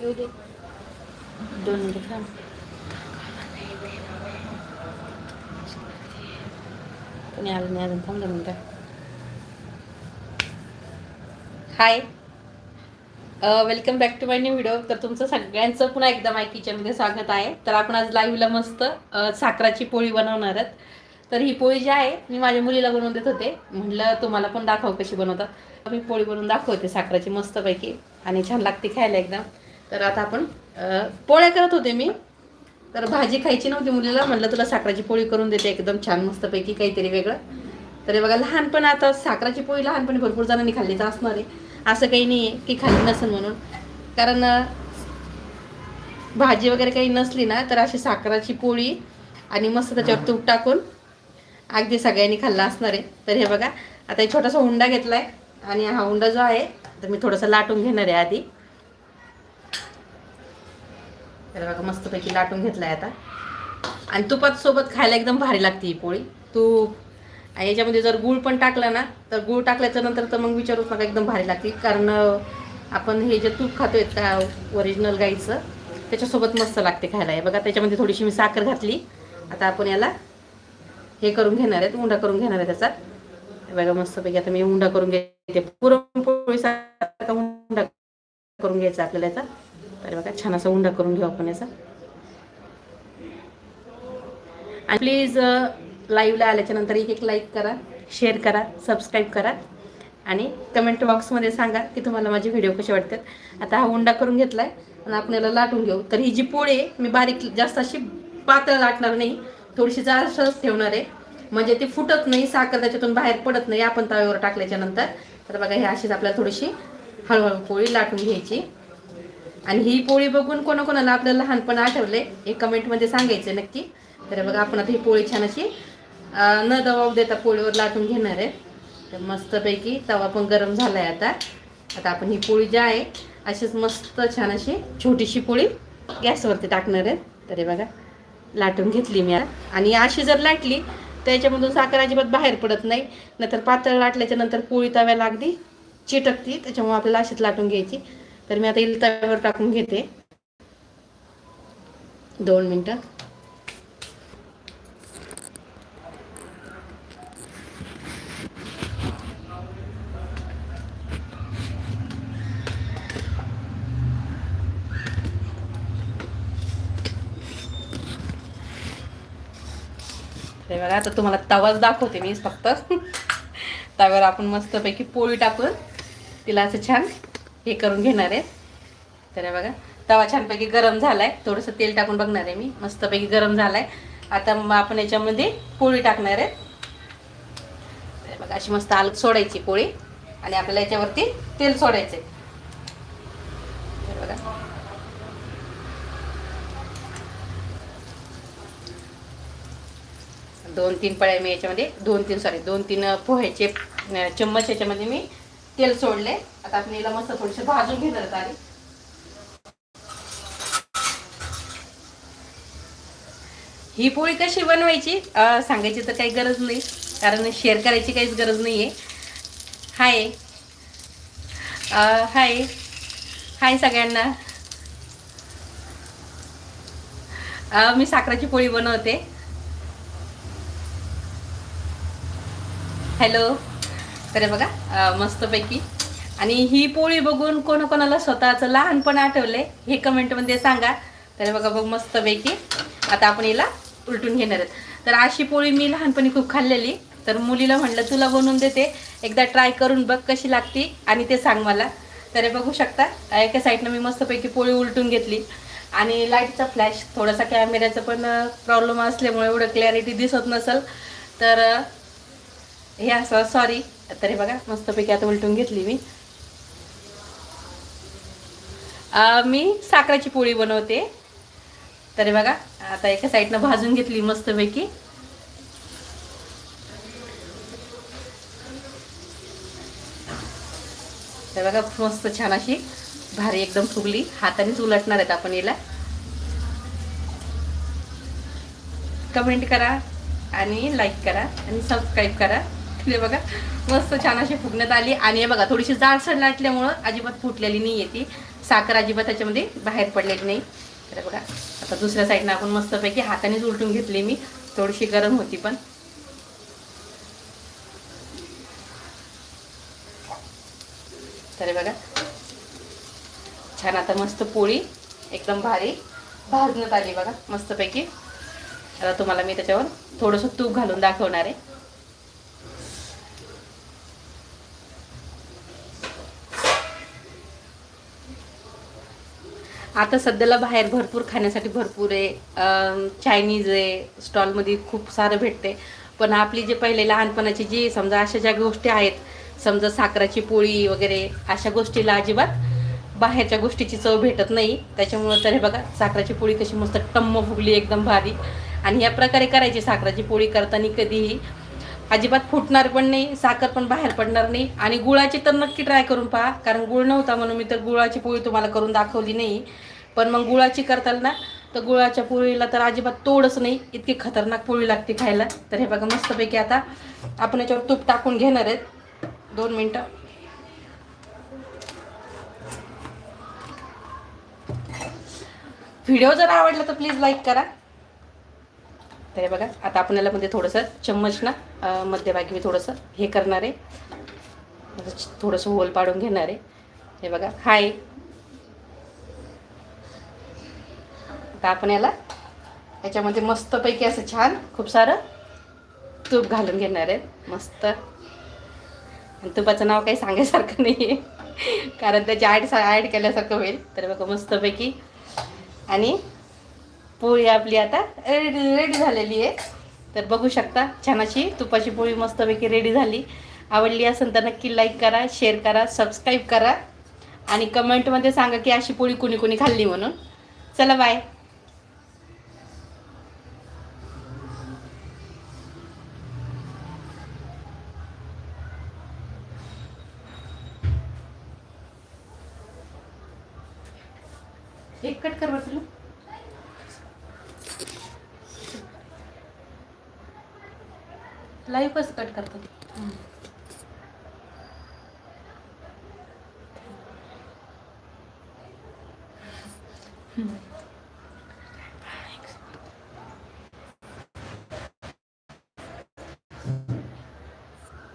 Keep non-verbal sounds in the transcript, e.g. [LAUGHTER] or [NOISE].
येऊ दे दोन मिनिट थांब. कोणी आलं नाही अजून? थांब दोन hi welcome back to my new video तर तुमचं सगळ्यांचं पुन्हा एकदा माय किचनमध्ये स्वागत आहे. तर आपण आज लाईव्हला मस्त साखराची पोळी बनवणार आहोत. तर ही पोळी जी आहे मी माझ्या मुलीला बनवून देत होते. म्हटलं तुम्हाला पण दाखव कशी बनवतात. मी पोळी बनवून दाखवते साखराची मस्तपैकी. आणि छान लागते खायला एकदम. तर आता आपण पोळ्या करत होते मी. तर भाजी खायची नव्हती मुलीला. म्हटलं तुला साखराची पोळी करून देते. एकदम छान मस्तपैकी काहीतरी वेगळं. तर हे बघा लहानपण आता साखराची पोळी लहानपणी भरपूर जणांनी खाल्लीच असणार आहे असं काही नाही आहे की खाल्ली नसेल म्हणून. कारण भाजी वगैरे काही नसली ना तर अशी साखराची पोळी आणि मस्त त्याच्यावर तूप टाकून अगदी सगळ्यांनी खाल्ला असणार आहे. तर हे बघा आता एक छोटासा हुंडा घेतला आहे आणि हा हुंडा जो आहे तर मी थोडासा लाटून घेणार आहे आधी. तर बघा मस्तपैकी लाटून घेतलाय आता. आणि तुपात सोबत खायला एकदम भारी लागते ही पोळी. तूप. आणि याच्यामध्ये जर गूळ पण टाकला ना तर गूळ टाकल्याच्या नंतर तर मग विचारूच नका एकदम भारी लागते. कारण आपण हे जे तूप खातोय त्या ओरिजिनल गाईचं त्याच्यासोबत मस्त लागते खायला. हे बघा त्याच्यामध्ये थोडीशी मी साखर घातली. आता आपण याला हे करून घेणार आहेत उंडा करून घेणार आहे त्याचा. बघा मस्तपैकी आता मी उंडा करून घेते. पुरणपोळीसारखा उंडा करून घ्यायचा आपल्याला याचा. तर बघा छान असा उंडा करून घेऊ आपण याचा. आणि प्लीज लाईव्हला आल्याच्यानंतर एक एक लाईक करा शेअर करा सबस्क्राईब करा. आणि कमेंट बॉक्समध्ये सांगा की तुम्हाला माझे व्हिडिओ कसे वाटतात. आता हा उंडा करून घेतला आहे आणि आपण याला लाटून घेऊ. तर ही जी पोळी आहे मी बारीक जास्त अशी पातळ लाटणार नाही. थोडीशी जास्तच ठेवणार आहे. म्हणजे ती फुटत नाही साखर त्याच्यातून बाहेर पडत नाही आपण तव्यावर टाकल्याच्या नंतर तर बघा हे अशीच आपल्याला थोडीशी हळूहळू पोळी लाटून घ्यायची. आणि ही पोळी बघून कोणाकोणाला आपलं लहानपण आठवले हे कमेंटमध्ये सांगायचं नक्की. तर बघा आपण आता ही पोळी छान अशी न दबाव देता पोळीवर लाटून घेणार आहे. तर मस्तपैकी तवा पण गरम झाला आहे आता. आता आपण ही पोळी जी आहे अशीच मस्त छान अशी छोटीशी पोळी गॅसवरती टाकणार आहे. तरी बघा लाटून घेतली मी आता. आणि अशी जर लाटली तर याच्यामधून साखर अजिबात बाहेर पडत नाही. नंतर पातळ लाटल्याच्या नंतर पोळी तव्याला अगदी चिटकती त्याच्यामुळे आपल्याला अशीच लाटून घ्यायची. तर मी आता इल तव्यावर टाकून घेते. दोन मिनटं. ते बघा आता तुम्हाला तवाच दाखवते मी फक्त. [LAUGHS] तव्यावर आपण मस्तपैकी पोळी टाकून तिला असं छान हे करून घेणार आहे तर हे बघा तवा छानपैकी गरम झालाय. थोडंसं तेल टाकून बघणार आहे मी. मस्तपैकी गरम झालाय. आता मग आपण याच्यामध्ये पोळी टाकणार आहे तर बघा अशी मस्त आल सोडायची पोळी. आणि आपल्याला याच्यावरती तेल सोडायचे बघा. दोन तीन पळ्या मी याच्यामध्ये दोन तीन सॉरी दोन तीन पोह्याचे चम्मच याच्यामध्ये मी तेल सोडले. आता आपण याला मस्त थोडेसे भाजून घेणार आले ही पोळी कशी बनवायची सांगायची तर काही गरज नाही कारण शेअर करायची काहीच गरज नाही आहे हाय हाय. हाय सगळ्यांना. मी साखराची पोळी बनवते. हॅलो. तर बघा मस्तपैकी. आणि ही पोळी बघून कोणाकोणाला स्वतःचं लहानपण आठवले हे कमेंटमध्ये सांगा. तर बघा बघ मस्तपैकी. आता आपण हिला उलटून घेणार आहेत. तर अशी पोळी मी लहानपणी खूप खाल्लेली. तर मुलीला म्हटलं तुला बनवून देते. एकदा ट्राय करून बघ कशी लागती आणि ते सांग मला. तर बघू शकता एका साईडनं मी मस्तपैकी पोळी उलटून घेतली. आणि लाईटचा फ्लॅश थोडासा कॅमेऱ्याचा पण प्रॉब्लेम असल्यामुळे एवढं क्लॅरिटी दिसत नसेल. तर हे असं सॉरी. तरी बघा मस्तपैकी आता उलटून घेतली मी. मी साखराची पोळी बनवते. तरी बघा आता एका साईडनं भाजून घेतली मस्तपैकी. तर बघा मस्त छान अशी भारी एकदम फुगली. हातानेच उलटणार आहेत आपण याला कमेंट करा आणि लाईक करा आणि सबस्क्राईब करा. हे बघा मस्त छान अशी फुगण्यात आली. आणि हे बघा थोडीशी जाडसर लाटल्यामुळं अजिबात फुटलेली नाही आहे ती. साखर अजिबात त्याच्यामध्ये बाहेर पडलेली नाही. तर बघा आता दुसऱ्या साईडनं आपण मस्तपैकी हातानेच उलटून घेतली मी. थोडीशी गरम होती पण. तर बघा छान आता मस्त पोळी एकदम भारी भाजण्यात आली बघा मस्तपैकी. आता तुम्हाला मी त्याच्यावर थोडंसं तूप घालून दाखवणार आहे. आता सध्याला बाहेर भरपूर खाण्यासाठी भरपूर आहे. चायनीज आहे. स्टॉलमध्ये खूप सारं भेटते पण आपली जे पहिले लहानपणाची जी समजा अशा ज्या गोष्टी आहेत समजा साखराची पोळी वगैरे अशा गोष्टीला अजिबात बाहेरच्या गोष्टीची चव भेटत नाही. त्याच्यामुळं तर हे बघा साखराची पोळी कशी मस्त टम्म फुगली एकदम भारी. आणि या प्रकारे करायची साखराची पोळी करताना कधीही अजिबात फुटणार पण नाही साखर पण बाहेर पडणार नाही. आणि गुळाची तर नक्की ट्राय करून पहा कारण गुळ नव्हता म्हणून मी तर गुळाची पोळी तुम्हाला करून दाखवली नाही. पण मग गुळाची करताल ना तर गुळाच्या पोळीला तर अजिबात तोडच नाही. इतकी खतरनाक पोळी लागते खायला. तर हे बघा मस्तपैकी आता आपण याच्यावर तूप टाकून घेणार आहेत. दोन मिनटं. व्हिडिओ जर आवडला तर प्लीज लाईक करा. तर हे बघा आता आपण याला म्हणजे थोडंसं चम्मच ना मध्यभागी मी थोडंसं हे करणार आहे. असं थोडंसं होल पाडून घेणार आहे. हे बघा हाय. आता आपण याला याच्यामध्ये मस्तपैकी असं छान खूप सारं तूप घालून घेणार आहेत मस्त. आणि तुपाचं नाव काही सांगायसारखं नाही आहे कारण त्याची ॲड सा ॲड केल्यासारखं होईल. तर बघा मस्तपैकी. आणि पोळी आपली आता रेडी रेडी झालेली आहे. तर बघू शकता छान अशी तुपाची पोळी मस्तपैकी रेडी झाली. आवडली असेल तर नक्की लाईक करा शेअर करा सबस्क्राईब करा. आणि कमेंटमध्ये सांगा की अशी पोळी कुणी कुणी खाल्ली म्हणून. चला बाय एक कट कर बरं लाईव्ह कसं कट करतात हम्म.